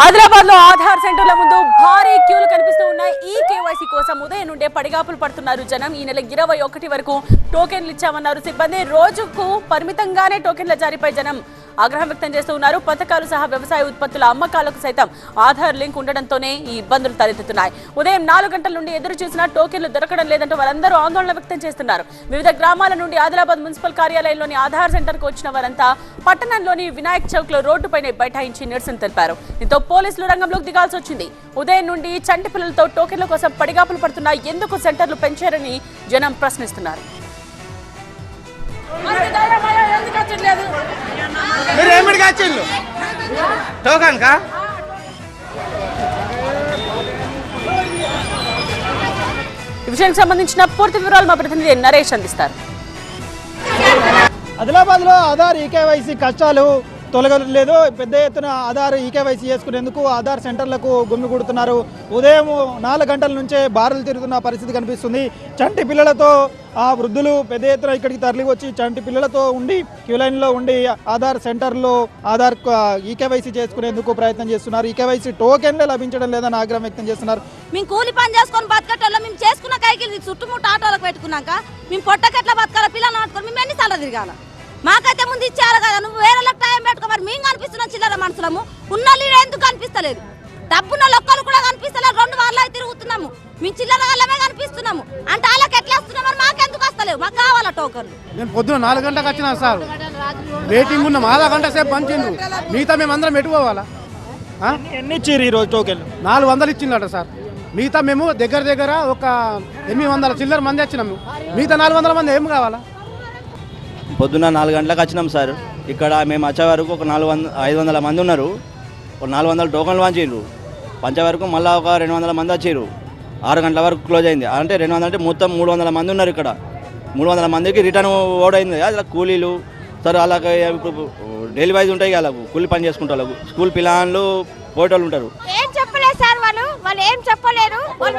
ఆదిలాబాద్లో ఆధార్ సెంటర్ల ముందు భారీ క్యూలు కనిపిస్తూ ఉన్నాయి. ఈ కేవైసీ కోసం ఉదయం నుండే పడిగాపులు పడుతున్నారు జనం. ఈ నెల ఇరవై ఒకటి వరకు టోకెన్లు ఇచ్చామన్నారు. సిబ్బంది రోజుకు పరిమితంగానే టోకెన్ల జారీపై జనం ఆగ్రహం వ్యక్తం చేస్తూ ఉన్నారు. పథకాలు సహా వ్యవసాయ ఉత్పత్తుల అమ్మకాలకు సైతం ఆధార్ లింక్ ఉండడంతోనే ఈ ఇబ్బందులు తలెత్తుతున్నాయి. ఉదయం నాలుగు గంటల నుండి ఎదురు చూసినా టోకెన్లు దొరకడం లేదంటూ వారందరూ ఆందోళన వ్యక్తం చేస్తున్నారు. వివిధ గ్రామాల నుండి ఆదిలాబాద్ మున్సిపల్ కార్యాలయంలోని ఆధార్ సెంటర్కు వచ్చిన వారంతా పట్టణంలోని వినాయక్ చౌక్లో రోడ్డుపైనే బైఠాయించి నిరసన తెలిపారు. దీంతో పోలీసులు రంగంలోకి దిగాల్సి వచ్చింది. ఉదయం నుండి చంటి పిల్లలతో టోకెన్ల కోసం పడిగాపులు పడుతున్నా ఎందుకు సెంటర్లు పెంచారని జనం ప్రశ్నిస్తున్నారు. వచ్చిండ్రు టోకన్ కా? ఈ విషయానికి సంబంధించిన పూర్తి వివరాలు మా ప్రతినిధి నరేష్ అందిస్తారు. ఆదిలాబాద్లో ఆధార్ ఈకేవైసీ కష్టాలు తొలగలేదు. పెద్ద ఎత్తున ఆధార్ ఈకేవైసీ చేసుకునేందుకు ఆధార్ సెంటర్లకు గుమ్మిగూడుతున్నారు ఉదయం నాలుగు గంటల నుంచే బారులు తిరుగుతున్న పరిస్థితి కనిపిస్తుంది. చంటి పిల్లలతో ఆ వృద్ధులు పెద్ద ఎత్తున ఇక్కడికి తరలి వచ్చి చంటి పిల్లలతో ఉండి క్యూ లైన్లో ఉండి ఆధార్ సెంటర్లో ఆధార్ ఈకేవైసీ చేసుకునేందుకు ప్రయత్నం చేస్తున్నారు. ఈకేవైసీ టోకెన్లే లభించడం లేదని ఆగ్రహం వ్యక్తం చేస్తున్నారు. మేము కూలి పని చేసుకొని బతకటోళ్ళం మేము చేసుకున్న కైకిలు చుట్టుముట్టు ఆటోలకు పెట్టుకున్నాక మేము పొట్టకెట్లా బతకాల పిల్లలు ఆడుకొని మేము ఎన్నిసార్లు తిరగాల? మాకైతే ముందు ఇచ్చారు కదా నువ్వు కనిపిస్తలేదు డబ్బున్న లొక్కలు కూడా కనిపిస్తలేదు. రెండు వాళ్ళ తిరుగుతున్నాము. మేము చిల్లర వాళ్ళమే కనిపిస్తున్నాము. అంటే వాళ్ళకి ఎట్లా వస్తున్నాం మరి మాకెందుకు వస్తలేవు? మాకు కావాలా టోకన్లు? నేను పొద్దున నాలుగు గంటలకు వచ్చినా సార్. వెయిటింగ్ ఉన్నాం ఆधा గంట సేపు పంచిండ్రు. మిగతా మేము అందరం పెట్టుకోవాలా? ఎన్ని ఇచ్చారు ఈరోజు టోకెన్లు? నాలుగు వందలు ఇచ్చిందట సార్. మిగతా మేము దగ్గర దగ్గర ఒక ఎనిమిది వందల చిల్లర మంది వచ్చినాము మిగతా నాలుగు వందల మంది ఏం కావాలా? పొద్దున్న నాలుగు గంటలకు వచ్చినాం సార్. ఇక్కడ మేము వచ్చే వరకు ఒక నాలుగు వంద ఐదు వందల మంది ఉన్నారు. ఒక నాలుగు వందల టోకన్లు వాంచారు పంచే వరకు మళ్ళీ ఒక రెండు వందల మంది వచ్చారు. ఆరు గంటల వరకు క్లోజ్ అయింది. అంటే రెండు వందల అంటే మొత్తం మూడు వందల మంది ఉన్నారు ఇక్కడ. మూడు వందల మందికి రిటర్న్ ఓడైంది అలా కూలీలు సరే అలాగే ఇప్పుడు డైలీ వైజ్ ఉంటాయి వాళ్ళకు కూలి పని చేసుకుంటారు వాళ్ళకు. స్కూల్ పిల్లలు పోయేటోళ్ళు ఉంటారు. ఏం చెప్పలేదు సార్ వాళ్ళు. వాళ్ళు ఏం చెప్పలేరు వాళ్ళు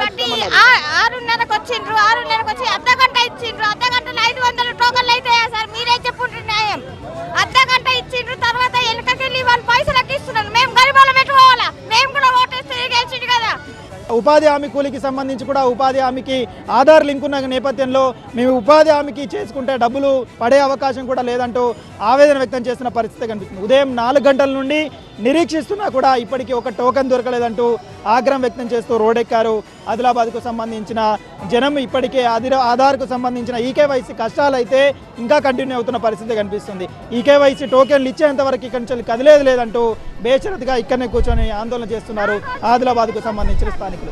ఆరున్నరకు వచ్చిండ్రు. ఆరున్నరకు వచ్చి అర్ధ గంట ఇచ్చిండ్రు అర్ధ గంటలో ఐదు వందల టోకన్లు అయితాయా సార్ మీరే చెప్పుంటారు న్యాయం అర్ధ గంట ఇచ్చిండ్రు తర్వాత వెనకకెళ్ళి వాళ్ళు పైసలు ఇస్తున్నారు మేము గరిబాల పెట్టుకోవాలా మేము కూడా ఓటేస్తే గెలిచిండు కదా ఉపాధి హామీ కూలికి సంబంధించి కూడా ఉపాధి హామీకి ఆధార్ లింక్ ఉన్న నేపథ్యంలో మేము ఉపాధి హామీకి చేసుకుంటే డబ్బులు పడే అవకాశం కూడా లేదంటూ ఆవేదన వ్యక్తం చేస్తున్న పరిస్థితి కనిపిస్తుంది. ఉదయం నాలుగు గంటల నుండి నిరీక్షిస్తున్నా కూడా ఇప్పటికీ ఒక టోకెన్ దొరకలేదంటూ ఆగ్రహం వ్యక్తం చేస్తూ రోడెక్కారు. ఆదిలాబాద్కు సంబంధించిన జనం ఇప్పటికే ఆదిరా ఆధార్కు సంబంధించిన ఈకేవైసీ కష్టాలు అయితే ఇంకా కంటిన్యూ అవుతున్న పరిస్థితి కనిపిస్తుంది. ఈకేవైసీ టోకెన్లు ఇచ్చేంత వరకు ఇక్కడి నుంచి కదిలేదు లేదంటూ బేషరత్గా ఇక్కడనే కూర్చొని ఆందోళన చేస్తున్నారు ఆదిలాబాద్కు సంబంధించిన స్థానిక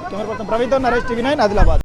ప్రవీణ్ నరేష్ టీవీ నైన్ ఆదిలాబాద్.